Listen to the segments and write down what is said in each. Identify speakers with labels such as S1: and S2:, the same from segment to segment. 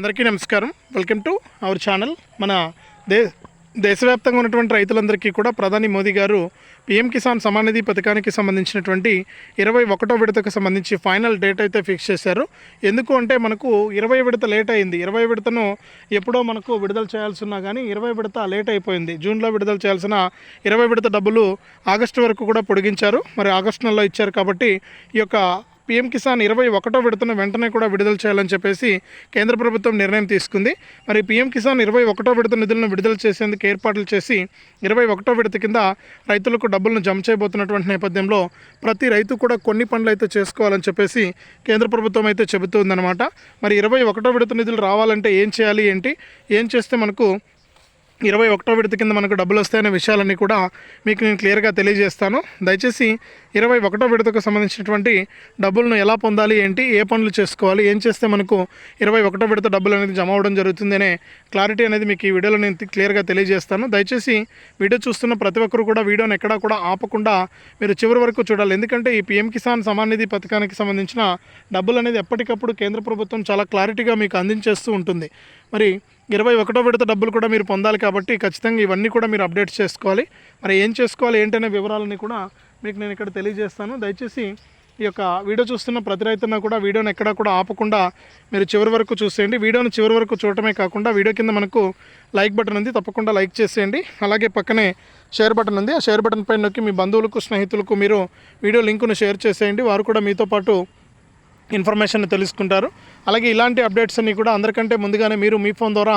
S1: అందరికీ నమస్కారం. Welcome to our channel. మన దే దేశవ్యాప్తంగా ఉన్నటువంటి రైతులందరికీ కూడా ప్రధాని మోదీ గారు పీఎం కిసాన్ సమానిధి పథకానికి సంబంధించినటువంటి ఇరవై ఒకటో విడతకు సంబంధించి ఫైనల్ డేట్ అయితే ఫిక్స్ చేశారు. ఎందుకు అంటే మనకు ఇరవై విడత లేట్ అయింది. ఇరవై విడతను ఎప్పుడో మనకు విడుదల చేయాల్సి ఉన్నా కానీ ఇరవై విడత లేట్ అయిపోయింది. జూన్లో విడుదల చేయాల్సిన ఇరవై విడత డబ్బులు ఆగస్టు వరకు కూడా పొడిగించారు. మరి ఆగస్టు నెలలో ఇచ్చారు కాబట్టి ఈ యొక్క పీఎం కిసాన్ ఇరవై ఒకటో విడతను వెంటనే కూడా విడుదల చేయాలని చెప్పేసి కేంద్ర ప్రభుత్వం నిర్ణయం తీసుకుంది. మరి పీఎం కిసాన్ ఇరవై ఒకటో విడత నిధులను విడుదల చేసేందుకు ఏర్పాట్లు చేసి ఇరవై ఒకటో విడత కింద రైతులకు డబ్బులను జమ చేయబోతున్నటువంటి నేపథ్యంలో ప్రతి రైతు కూడా కొన్ని పనులు అయితే చేసుకోవాలని చెప్పేసి కేంద్ర ప్రభుత్వం అయితే చెబుతుందన్నమాట. మరి ఇరవై ఒకటో విడత నిధులు రావాలంటే ఏం చేయాలి ఏంటి? ఏం చేస్తే మనకు ఇరవై ఒకటో విడత కింద మనకు డబ్బులు వస్తాయనే విషయాలన్నీ కూడా మీకు నేను క్లియర్గా తెలియజేస్తాను. దయచేసి ఇరవై ఒకటో విడతకు సంబంధించినటువంటి డబ్బులను ఎలా పొందాలి ఏంటి ఏ పనులు చేసుకోవాలి ఏం చేస్తే మనకు ఇరవై ఒకటో విడత డబ్బులు అనేది జమ అవ్వడం జరుగుతుంది అనే క్లారిటీ అనేది మీకు ఈ వీడియోలో నేను క్లియర్గా తెలియజేస్తాను. దయచేసి వీడియో చూస్తున్న ప్రతి ఒక్కరు కూడా వీడియోని ఎక్కడా కూడా ఆపకుండా మీరు చివరి వరకు చూడాలి. ఎందుకంటే ఈ పీఎం కిసాన్ సమాన్ నిధి పథకానికి సంబంధించిన డబ్బులు అనేది ఎప్పటికప్పుడు కేంద్ర ప్రభుత్వం చాలా క్లారిటీగా మీకు అందించేస్తూ ఉంటుంది. మరి ఇరవై ఒకటో విడత డబ్బులు కూడా మీరు పొందాలి కాబట్టి ఖచ్చితంగా ఇవన్నీ కూడా మీరు అప్డేట్ చేసుకోవాలి. మరి ఏం చేసుకోవాలి ఏంటనే వివరాలని కూడా మీకు నేను ఇక్కడ తెలియజేస్తాను. దయచేసి ఈ యొక్క వీడియో చూస్తున్న ప్రతి రైతున్న కూడా వీడియోని ఎక్కడా కూడా ఆపకుండా మీరు చివరి వరకు చూసేయండి. వీడియోని చివరి వరకు చూడటమే కాకుండా వీడియో కింద మనకు లైక్ బటన్ ఉంది తప్పకుండా లైక్ చేసేయండి. అలాగే పక్కనే షేర్ బటన్ ఉంది. ఆ షేర్ బటన్ పైన నొక్కి మీ బంధువులకు స్నేహితులకు మీరు వీడియో లింకును షేర్ చేసేయండి. వారు కూడా మీతో పాటు ఇన్ఫర్మేషన్ తెలుసుకుంటారు. అలాగే ఇలాంటి అప్డేట్స్ అన్ని కూడా అందరికంటే ముందుగానే మీరు మీ ఫోన్ ద్వారా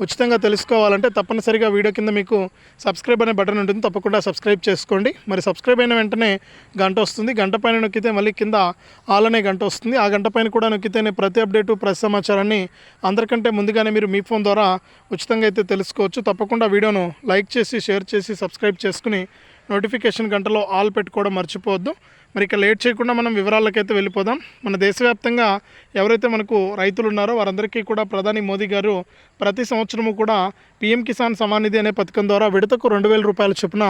S1: ఉచితంగా తెలుసుకోవాలంటే తప్పనిసరిగా వీడియో కింద మీకు సబ్స్క్రైబ్ అనే బటన్ ఉంటుంది. తప్పకుండా సబ్స్క్రైబ్ చేసుకోండి. మరి సబ్స్క్రైబ్ అయిన వెంటనే గంట వస్తుంది. గంట పైన నొక్కితే మళ్ళీ కింద ఆల్ అనే గంట వస్తుంది. ఆ గంట పైన కూడా నొక్కితేనే ప్రతి అప్డేటు ప్రతి సమాచారాన్ని అందరికంటే ముందుగానే మీరు మీ ఫోన్ ద్వారా ఉచితంగా అయితే తెలుసుకోవచ్చు. తప్పకుండా వీడియోను లైక్ చేసి షేర్ చేసి సబ్స్క్రైబ్ చేసుకుని నోటిఫికేషన్ గంటలో ఆల్ పెట్టుకోవడం మర్చిపోవద్దు. మరి ఇక లేట్ చేయకుండా మనం వివరాలకైతే వెళ్ళిపోదాం. మన దేశవ్యాప్తంగా ఎవరైతే మనకు రైతులు ఉన్నారో వారందరికీ కూడా ప్రధాని మోదీ గారు ప్రతి సంవత్సరము కూడా పీఎం కిసాన్ సమాన్ నిధి అనే పథకం ద్వారా విడతకు రెండు వేల రూపాయల చొప్పున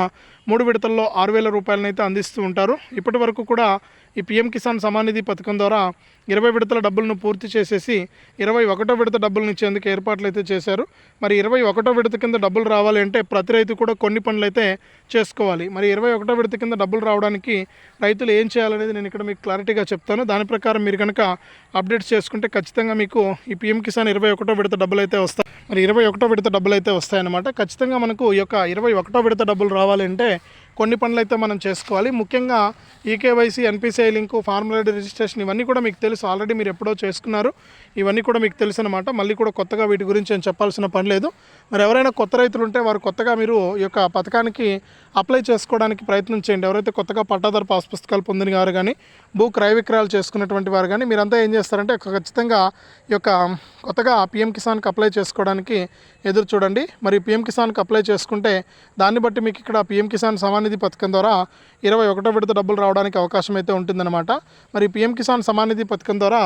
S1: మూడు విడతల్లో ఆరు వేల రూపాయలనైతే అందిస్తూ ఉంటారు. ఇప్పటి వరకు కూడా ఈ పీఎం కిసాన్ సమానిధి నిధి పథకం ద్వారా ఇరవై విడతల డబ్బులను పూర్తి చేసేసి ఇరవై ఒకటో విడత డబ్బులను ఇచ్చేందుకు ఏర్పాట్లు అయితే చేశారు. మరి ఇరవై ఒకటో విడత కింద డబ్బులు రావాలి అంటే ప్రతి రైతు కూడా కొన్ని పనులు అయితే చేసుకోవాలి. మరి ఇరవై ఒకటో విడత కింద డబ్బులు రావడానికి రైతులు ఏం చేయాలనేది నేను ఇక్కడ మీకు క్లారిటీగా చెప్తాను. దాని ప్రకారం మీరు కనుక అప్డేట్స్ చేసుకుంటే ఖచ్చితంగా మీకు ఈ పీఎం కిసాన్ ఇరవై ఒకటో విడత డబ్బులు అయితే వస్తాయి. మరి ఇరవై ఒకటో విడత డబ్బులు అయితే వస్తాయన్నమాట. ఖచ్చితంగా మనకు ఈ యొక్క ఇరవై ఒకటో విడత డబ్బులు రావాలంటే కొన్ని పనులు అయితే మనం చేసుకోవాలి. ముఖ్యంగా eKYC NPCI link formula registration ఇవన్నీ కూడా మీకు తెలుసు. ఆల్రెడీ మీరు ఎప్పుడో చేసుకున్నారు. ఇవన్నీ కూడా మీకు తెలుసు అనమాట మళ్ళీ కూడా కొత్తగా వీటి గురించి నేను చెప్పాల్సిన పని లేదు. మరి ఎవరైనా కొత్త రైతులు ఉంటే వారు కొత్తగా మీరు ఈ యొక్క పథకానికి అప్లై చేసుకోవడానికి ప్రయత్నం చేయండి. ఎవరైతే కొత్తగా పట్టాదారు పాస్ పుస్తకాలు పొందిన వారు కానీ భూ క్రయ విక్రయాలు చేసుకున్నటువంటి వారు కానీ మీరంతా ఏం చేస్తారంటే ఖచ్చితంగా ఈ యొక్క కొత్తగా పిఎం కిసాన్కి అప్లై చేసుకోవడానికి ఎదురు చూడండి. మరి పిఎం కిసాన్కి అప్లై చేసుకుంటే దాన్ని బట్టి మీకు ఇక్కడ పిఎం కిసాన్ సమానిధి పథకం ద్వారా ఇరవై ఒకటో విడత డబ్బులు రావడానికి అవకాశం అయితే ఉంటుందన్నమాట. మరి పిఎం కిసాన్ సమానిధి పథకం ద్వారా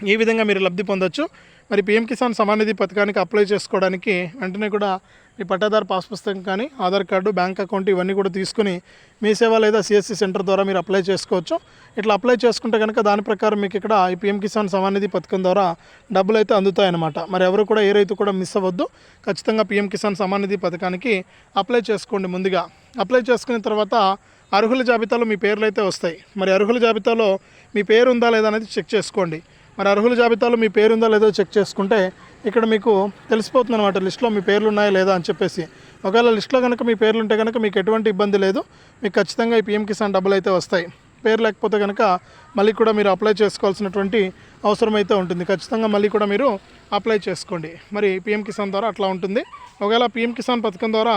S1: ఈ విధంగా మీరు లబ్ధి పొందొచ్చు. మరి పిఎం కిసాన్ సమానిధి పథకానికి అప్లై చేసుకోవడానికి వెంటనే కూడా మీ పట్టాదారు పాస్ పుస్తకం కానీ ఆధార్ కార్డు బ్యాంక్ అకౌంట్ ఇవన్నీ కూడా తీసుకుని మీ సేవ లేదా సిఎస్సి సెంటర్ ద్వారా మీరు అప్లై చేసుకోవచ్చు. ఇట్లా అప్లై చేసుకుంటే కనుక దాని ప్రకారం మీకు ఇక్కడ ఈ పిఎం కిసాన్ సమానిధి పథకం ద్వారా డబ్బులు అయితే అందుతాయన్నమాట. మరి ఎవరు కూడా ఏ రైతు కూడా మిస్ అవ్వద్దు. ఖచ్చితంగా పిఎం కిసాన్ సమానిధి పథకానికి అప్లై చేసుకోండి ముందుగా. అప్లై చేసుకున్న తర్వాత అర్హుల జాబితాలో మీ పేర్లు అయితే వస్తాయి. మరి అర్హుల జాబితాలో మీ పేరు ఉందా లేదా అనేది చెక్ చేసుకోండి. మరి అర్హుల జాబితాలో మీ పేరు ఉందా లేదో చెక్ చేసుకుంటే ఇక్కడ మీకు తెలిసిపోతుంది అనమాట లిస్ట్లో మీ పేర్లు ఉన్నాయా లేదా అని చెప్పేసి. ఒకవేళ లిస్ట్లో కనుక మీ పేర్లు ఉంటే కనుక మీకు ఎటువంటి ఇబ్బంది లేదు మీకు ఖచ్చితంగా ఈ పిఎం కిసాన్ డబ్బులు అయితే వస్తాయి. పేరు లేకపోతే కనుక మళ్ళీ కూడా మీరు అప్లై చేసుకోవాల్సినటువంటి అవసరం అయితే ఉంటుంది. ఖచ్చితంగా మళ్ళీ కూడా మీరు అప్లై చేసుకోండి. మరి పిఎం కిసాన్ ద్వారా అట్లా ఉంటుంది. ఒకవేళ పిఎం కిసాన్ పథకం ద్వారా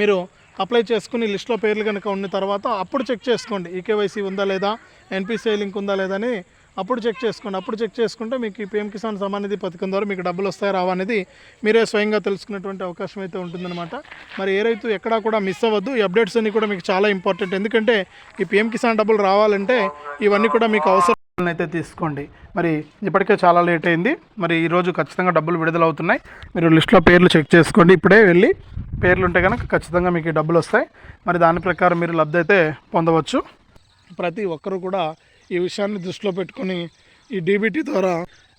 S1: మీరు అప్లై చేసుకుని లిస్ట్లో పేర్లు కనుక ఉన్న తర్వాత అప్పుడు చెక్ చేసుకోండి. ఈకేవైసీ ఉందా లేదా ఎన్పిసిఐ లింక్ ఉందా లేదా అని అప్పుడు చెక్ చేసుకోండి. అప్పుడు చెక్ చేసుకుంటే మీకు ఈ పిఎం కిసాన్ సమానిధి పథకం ద్వారా మీకు డబ్బులు వస్తాయి రావా అనేది మీరే స్వయంగా తెలుసుకునేటువంటి అవకాశం అయితే ఉంటుందన్నమాట. మరి ఏ రైతు ఎక్కడా కూడా మిస్ అవ్వద్దు. ఈ అప్డేట్స్ అన్నీ కూడా మీకు చాలా ఇంపార్టెంట్. ఎందుకంటే ఈ పిఎం కిసాన్ డబ్బులు రావాలంటే ఇవన్నీ కూడా మీకు అవసరం. అయితే తీసుకోండి. మరి ఇప్పటికే చాలా లేట్ అయింది. మరి ఈరోజు ఖచ్చితంగా డబ్బులు విడుదల అవుతున్నాయి. మీరు లిస్ట్లో పేర్లు చెక్ చేసుకోండి. ఇప్పుడే వెళ్ళి పేర్లు ఉంటే కనుక ఖచ్చితంగా మీకు డబ్బులు వస్తాయి. మరి దాని ప్రకారం మీరు లబ్ధి అయితే పొందవచ్చు. ప్రతి ఒక్కరూ కూడా ఈ విషయాన్ని దృష్టిలో పెట్టుకొని ఈ డీబీటీ ద్వారా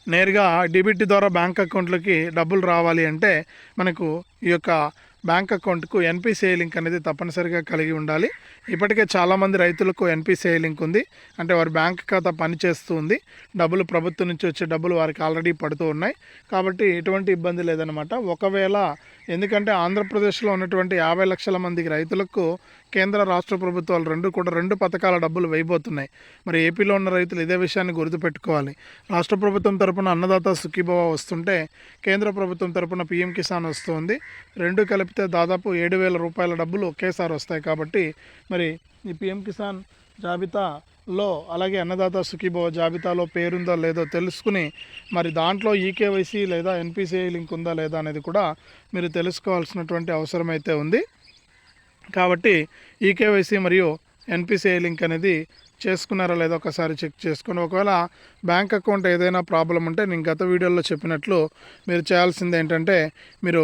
S1: నేరుగా డీబీటీ ద్వారా బ్యాంక్ అకౌంట్లోకి డబ్బులు రావాలి అంటే మనకు ఈ యొక్క బ్యాంక్ అకౌంట్కు ఎన్పిసిఐ లింక్ అనేది తప్పనిసరిగా కలిగి ఉండాలి. ఇప్పటికే చాలామంది రైతులకు ఎన్పిసిఐ లింక్ ఉంది. అంటే వారి బ్యాంక్ ఖాతా పనిచేస్తూ ఉంది. డబ్బులు ప్రభుత్వం నుంచి వచ్చే డబ్బులు వారికి ఆల్రెడీ పడుతూ ఉన్నాయి. కాబట్టి ఎటువంటి ఇబ్బంది లేదనమాట ఒకవేళ ఎందుకంటే ఆంధ్రప్రదేశ్లో ఉన్నటువంటి యాభై లక్షల మందికి రైతులకు కేంద్ర రాష్ట్ర ప్రభుత్వాలు రెండు కూడా రెండు పథకాల డబ్బులు వేయబోతున్నాయి. మరి ఏపీలో ఉన్న రైతులు ఇదే విషయాన్ని గుర్తుపెట్టుకోవాలి. రాష్ట్ర ప్రభుత్వం తరపున అన్నదాత సుఖీభవ వస్తుంటే కేంద్ర ప్రభుత్వం తరపున పీఎం కిసాన్ వస్తుంది రెండు కలిపి కలిపితే దాదాపు ఏడు వేల రూపాయల డబ్బులు ఒకేసారి వస్తాయి కాబట్టి మరి ఈ పీఎం కిసాన్ జాబితాలో అలాగే అన్నదాత సుఖీభవ జాబితాలో పేరుందో లేదో తెలుసుకుని మరి దాంట్లో ఈకేవైసీ లేదా ఎన్పిసిఐ లింక్ ఉందా లేదా అనేది కూడా మీరు తెలుసుకోవాల్సినటువంటి అవసరం అయితే ఉంది. కాబట్టి ఈకేవైసీ మరియు ఎన్పిసిఐ లింక్ అనేది చేసుకున్నారా లేదో ఒకసారి చెక్ చేసుకుని ఒకవేళ బ్యాంక్ అకౌంట్ ఏదైనా ప్రాబ్లం ఉంటే నేను గత వీడియోలో చెప్పినట్లు మీరు చేయాల్సింది ఏంటంటే మీరు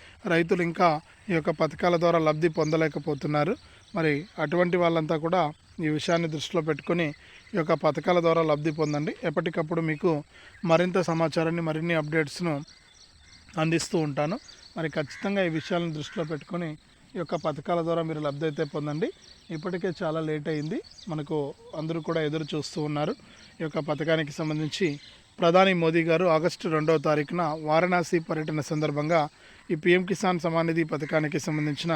S1: రైతులు ఇంకా ఈ యొక్క పథకాల ద్వారా లబ్ధి పొందలేకపోతున్నారు. మరి అటువంటి వాళ్ళంతా కూడా ఈ విషయాన్ని దృష్టిలో పెట్టుకొని ఈ యొక్క పథకాల ద్వారా లబ్ధి పొందండి. ఎప్పటికప్పుడు మీకు మరింత సమాచారాన్ని మరిన్ని అప్డేట్స్ను అందిస్తూ ఉంటాను. మరి ఖచ్చితంగా ఈ విషయాలను దృష్టిలో పెట్టుకొని ఈ యొక్క పథకాల ద్వారా మీరు లబ్ధి అయితే పొందండి. ఇప్పటికే చాలా లేట్ అయింది. మనకు అందరూ కూడా ఎదురు చూస్తూ ఉన్నారు. ఈ యొక్క పథకానికి సంబంధించి ప్రధాని మోదీ గారు ఆగస్టు రెండవ తారీఖున వారణాసి పర్యటన సందర్భంగా ఈ పిఎం కిసాన్ సమాన్ నిధి పథకానికి సంబంధించిన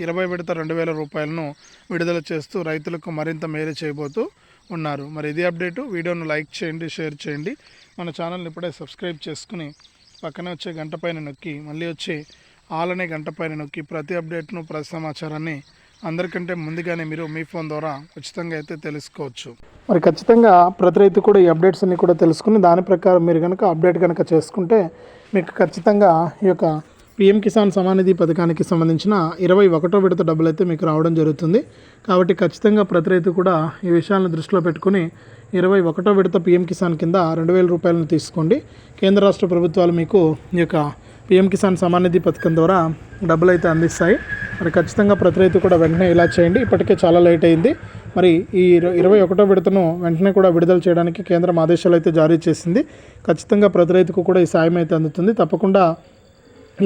S1: ఇరవై విడత రెండు వేల రూపాయలను విడుదల చేస్తూ రైతులకు మరింత మేలు చేయబోతూ ఉన్నారు. మరి ఇది అప్డేటు. వీడియోను లైక్ చేయండి షేర్ చేయండి. మన ఛానల్ని ఇప్పుడే సబ్స్క్రైబ్ చేసుకుని పక్కనే వచ్చే గంట పైన నొక్కి మళ్ళీ వచ్చే ఆలనే గంట పైన నొక్కి ప్రతి అప్డేట్ను ప్రతి సమాచారాన్ని అందరికంటే ముందుగానే మీరు మీ ఫోన్ ద్వారా ఉచితంగా అయితే తెలుసుకోవచ్చు. మరి ఖచ్చితంగా ప్రతి రైతు కూడా ఈ అప్డేట్స్ అన్ని కూడా తెలుసుకుని దాని ప్రకారం మీరు కనుక అప్డేట్ కనుక చేసుకుంటే మీకు ఖచ్చితంగా ఈ యొక్క పిఎం కిసాన్ సమానిధి పథకానికి సంబంధించిన ఇరవై ఒకటో విడత డబ్బులు అయితే మీకు రావడం జరుగుతుంది. కాబట్టి ఖచ్చితంగా ప్రతి రైతు కూడా ఈ విషయాలను దృష్టిలో పెట్టుకుని ఇరవై ఒకటో విడత పిఎం కిసాన్ కింద రెండు వేల రూపాయలను తీసుకోండి. కేంద్ర రాష్ట్ర ప్రభుత్వాలు మీకు ఈ యొక్క పిఎం కిసాన్ సమానిధి పథకం ద్వారా డబ్బులు అయితే అందిస్తాయి. మరి ఖచ్చితంగా ప్రతి రైతు కూడా వెంటనే ఇలా చేయండి. ఇప్పటికే చాలా లేట్ అయింది. మరి ఈ ఇరవై ఒకటో విడతను వెంటనే కూడా విడుదల చేయడానికి కేంద్రం ఆదేశాలు అయితే జారీ చేసింది. ఖచ్చితంగా ప్రతి రైతుకు కూడా ఈ సాయం అయితే అందుతుంది. తప్పకుండా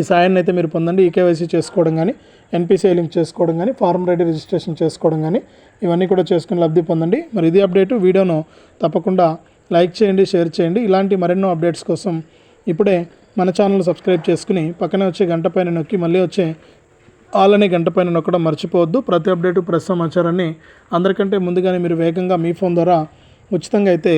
S1: ఈ సాయాన్ని అయితే మీరు పొందండి. ఈకేవైసీ చేసుకోవడం కానీ ఎన్పిసిఐ లింక్ చేసుకోవడం కానీ ఫార్మ్ రెడీ రిజిస్ట్రేషన్ చేసుకోవడం కానీ ఇవన్నీ కూడా చేసుకుని లబ్ధి పొందండి. మరి ఇది అప్డేటు. వీడియోను తప్పకుండా లైక్ చేయండి షేర్ చేయండి. ఇలాంటి మరెన్నో అప్డేట్స్ కోసం ఇప్పుడే మన ఛానల్ సబ్స్క్రైబ్ చేసుకుని పక్కనే వచ్చే గంట పైన నొక్కి మళ్ళీ వచ్చే ఆల్ అనే గంట పైన నొక్కడం మర్చిపోవద్దు. ప్రతి అప్డేటు ప్రతి సమాచారాన్ని అందరికంటే ముందుగానే మీరు వేగంగా మీ ఫోన్ ద్వారా ఉచితంగా అయితే